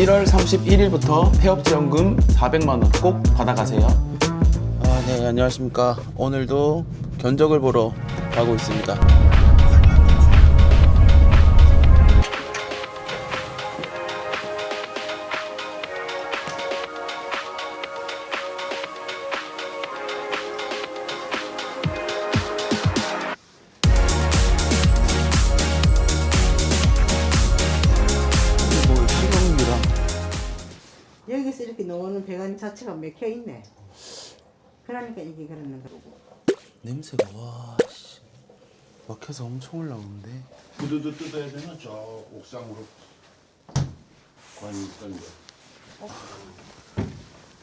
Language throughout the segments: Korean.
1월 31일부터 폐업지원금 400만 원 꼭 받아가세요. 아, 네, 안녕하십니까. 오늘도 견적을 보러 가고 있습니다. 여기서 이렇게 나오는 배관 자체가 막혀 있네. 그러니까 이게 그러는 거고. 냄새가 와 씨. 막혀서 엄청 올라오는데. 구두도 뜯어야 되나? 저 옥상으로 관이 있던 거.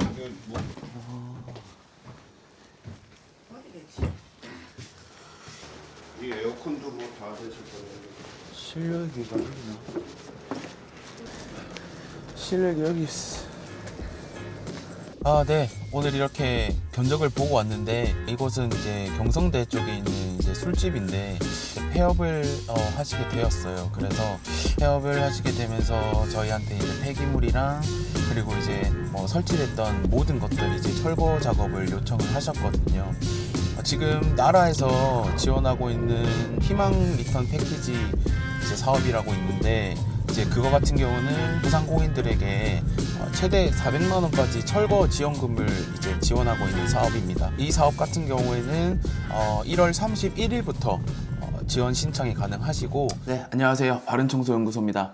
이거 뭐 어디겠지? 이 에어컨도 뭐다 되실 거예요. 실력이가 어디나? 실력이 여기 있어. 아, 네. 오늘 이렇게 견적을 보고 왔는데 이곳은 이제 경성대 쪽에 있는 이제 술집인데 폐업을 어, 하시게 되었어요. 그래서 폐업을 하시게 되면서 저희한테 이제 폐기물이랑 그리고 이제 뭐 설치됐던 모든 것들 이제 철거 작업을 요청을 하셨거든요. 어, 지금 나라에서 지원하고 있는 희망 리턴 패키지 사업이라고 있는데 이제 그거 같은 경우는 소상공인들에게 어, 최대 400만 원까지 철거 지원금을 이제 지원하고 있는 사업입니다. 이 사업 같은 경우에는 어, 1월 31일부터 어, 지원 신청이 가능하시고 네 안녕하세요. 바른청소연구소입니다.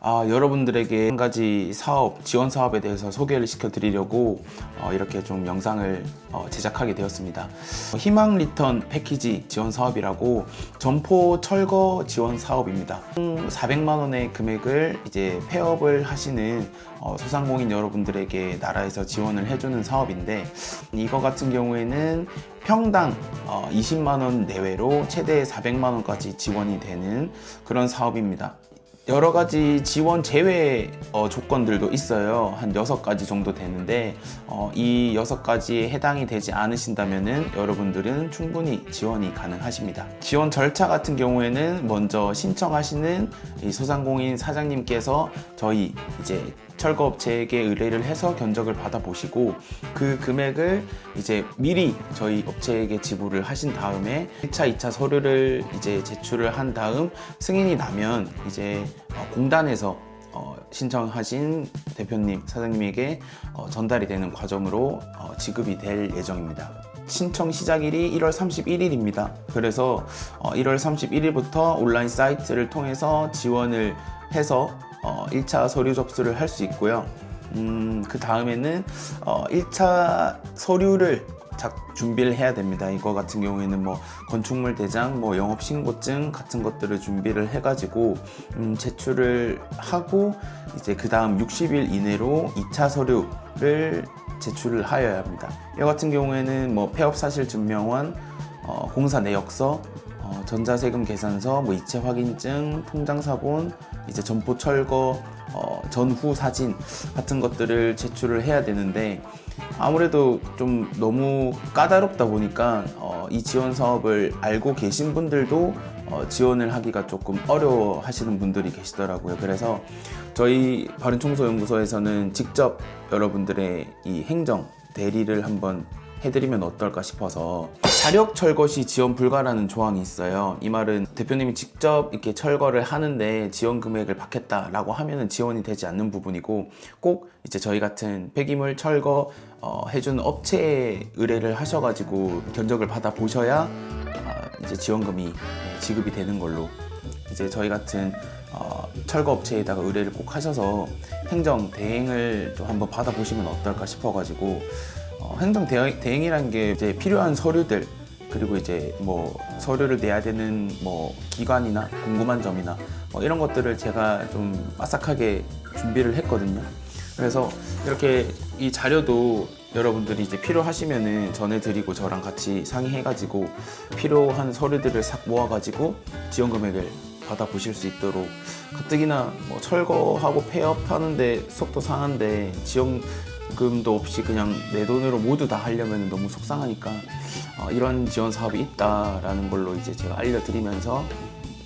아, 여러분들에게 한 가지 사업 지원 사업에 대해서 소개를 시켜드리려고 어, 이렇게 좀 영상을 어, 제작하게 되었습니다. 희망 리턴 패키지 지원 사업이라고 점포 철거 지원 사업입니다. 총 400만 원의 금액을 이제 폐업을 하시는 어, 소상공인 여러분들에게 나라에서 지원을 해주는 사업인데 이거 같은 경우에는 평당 어, 20만 원 내외로 최대 400만 원까지 지원이 되는 그런 사업입니다. 여러 가지 지원 제외 어, 조건들도 있어요. 한 여섯 가지 정도 되는데 어, 이 여섯 가지에 해당이 되지 않으신다면은 여러분들은 충분히 지원이 가능하십니다. 지원 절차 같은 경우에는 먼저 신청하시는 이 소상공인 사장님께서 저희 이제 철거업체에게 의뢰를 해서 견적을 받아보시고 그 금액을 이제 미리 저희 업체에게 지불을 하신 다음에 1차, 2차 서류를 이제 제출을 한 다음 승인이 나면 이제 어, 공단에서 어, 신청하신 대표님, 사장님에게 어, 전달이 되는 과정으로 어, 지급이 될 예정입니다. 신청 시작일이 1월 31일입니다. 그래서 어, 1월 31일부터 온라인 사이트를 통해서 지원을 해서 어, 1차 서류 접수를 할 수 있고요. 음, 그 다음에는 어, 1차 서류를 작 준비를 해야 됩니다. 이거 같은 경우에는 뭐 건축물 대장, 뭐 영업 신고증 같은 것들을 준비를 해가지고 음, 제출을 하고 이제 그 다음 60일 이내로 2차 서류를 제출을 하여야 합니다. 이 같은 경우에는 뭐 폐업 사실 증명원, 어, 공사 내역서, 어, 전자세금 계산서, 뭐 이체 확인증, 통장 사본, 이제 점포 철거, 어, 전후 사진 같은 것들을 제출을 해야 되는데 아무래도 좀 너무 까다롭다 보니까 어, 이 지원 사업을 알고 계신 분들도 어, 지원을 하기가 조금 어려워 하시는 분들이 계시더라고요. 그래서 저희 바른청소연구소에서는 직접 여러분들의 이 행정 대리를 한번 해드리면 어떨까 싶어서 자력 철거 시 지원 불가라는 조항이 있어요. 이 말은 대표님이 직접 이렇게 철거를 하는데 지원 금액을 받겠다라고 하면은 지원이 되지 않는 부분이고 꼭 이제 저희 같은 폐기물 철거 어, 해주는 업체에 의뢰를 하셔가지고 견적을 받아 보셔야 아, 이제 지원금이 예, 지급이 되는 걸로 이제 저희 같은 어, 철거 업체에다가 의뢰를 꼭 하셔서 행정 대행을 좀 한번 받아보시면 어떨까 싶어가지고 어, 행정 대행, 대행 이라는 게 이제 필요한 서류들 그리고 이제 뭐 서류를 내야 되는 뭐 기관이나 궁금한 점이나 뭐 이런 것들을 제가 좀 빠삭하게 준비를 했거든요. 그래서 이렇게 이 자료도 여러분들이 이제 필요하시면은 전해드리고 저랑 같이 상의해가지고 필요한 서류들을 싹 모아가지고 지원 금액을 받아보실 수 있도록 가뜩이나 뭐 철거하고 폐업하는데 속도 상한데 지원 금도 없이 그냥 내 돈으로 모두 다 하려면 너무 속상하니까 어, 이런 지원 사업이 있다라는 걸로 이제 제가 알려드리면서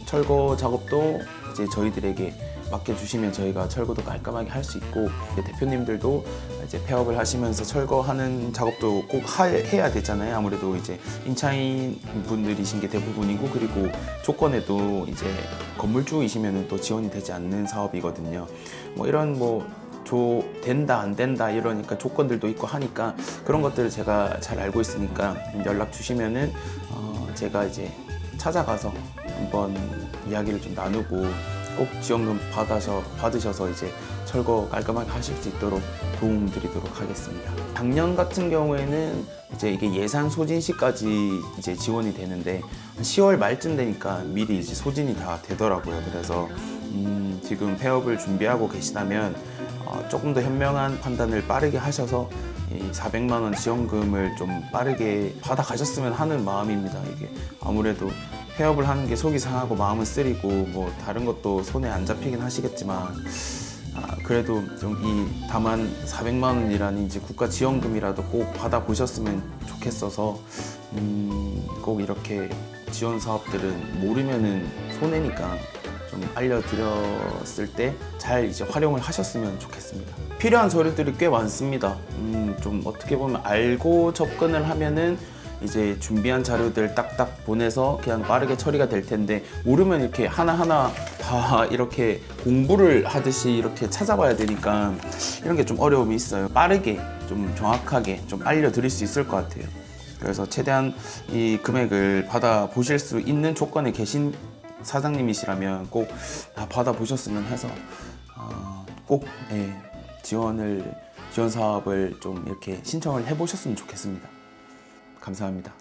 철거 작업도 이제 저희들에게 맡겨주시면 저희가 철거도 깔끔하게 할 수 있고 대표님들도 이제 폐업을 하시면서 철거하는 작업도 꼭 하- 해야 되잖아요. 아무래도 이제 임차인 분들이신 게 대부분이고 그리고 조건에도 이제 건물주이시면 또 지원이 되지 않는 사업이거든요. 뭐 이런 뭐 조, 된다 안 된다 이러니까 조건들도 있고 하니까 그런 것들을 제가 잘 알고 있으니까 연락 주시면은 어, 제가 이제 찾아가서 한번 이야기를 좀 나누고 꼭 지원금 받아서 받으셔서 이제 철거 깔끔하게 하실 수 있도록 도움드리도록 하겠습니다. 작년 같은 경우에는 이제 이게 예산 소진 시까지 이제 지원이 되는데 한 10월 말쯤 되니까 미리 이제 소진이 다 되더라고요. 그래서 음, 지금 폐업을 준비하고 계시다면 어, 조금 더 현명한 판단을 빠르게 하셔서 이 400만 원 지원금을 좀 빠르게 받아 가셨으면 하는 마음입니다. 이게 아무래도 폐업을 하는 게 속이 상하고 마음은 쓰리고 뭐 다른 것도 손에 안 잡히긴 하시겠지만 아, 그래도 좀이 다만 400만 원이라는 이제 국가 지원금이라도 꼭 받아 보셨으면 좋겠어서 음, 꼭 이렇게 지원 사업들은 모르면은 손해니까 좀 알려드렸을 때 잘 이제 활용을 하셨으면 좋겠습니다. 필요한 서류들이 꽤 많습니다. 음, 좀 어떻게 보면 알고 접근을 하면은 이제 준비한 자료들 딱딱 보내서 그냥 빠르게 처리가 될 텐데 모르면 이렇게 하나하나 다 이렇게 공부를 하듯이 이렇게 찾아봐야 되니까 이런 게 좀 어려움이 있어요. 빠르게 좀 정확하게 좀 알려드릴 수 있을 것 같아요. 그래서 최대한 이 금액을 받아 보실 수 있는 조건에 계신 사장님이시라면 꼭 다 받아 보셨으면 해서 어, 꼭 예, 지원을 지원 사업을 좀 이렇게 신청을 해보셨으면 좋겠습니다. 감사합니다.